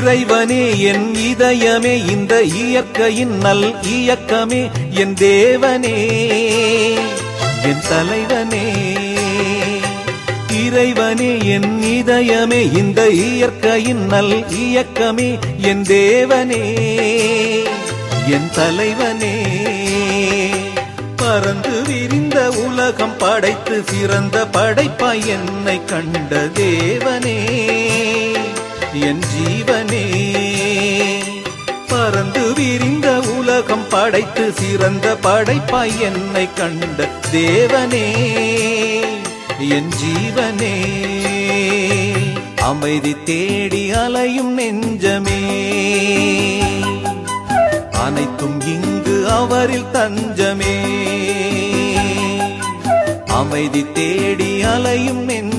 இறைவனே என் இதயமே இந்த இயற்கையின் நல் இயக்கமே என் தேவனே என் தலைவனே. இறைவனே என் இதயமே இந்த இயற்கையின் நல் இயக்கமே என் தேவனே என் தலைவனே. பறந்து விரிந்த உலகம் படைத்து சிறந்த படைப்பாய் என்னை கண்ட தேவனே. என் ஜீவனே பறந்து விரிந்த உலகம் படைத்து சிறந்த படைப்பாய் என்னை கண்ட தேவனே என் ஜீவனே அமைதி தேடி அலையும் நெஞ்சமே. அனைத்தும் இங்கு அவரில் தஞ்சமே. அமைதி தேடி அலையும் நெஞ்சமே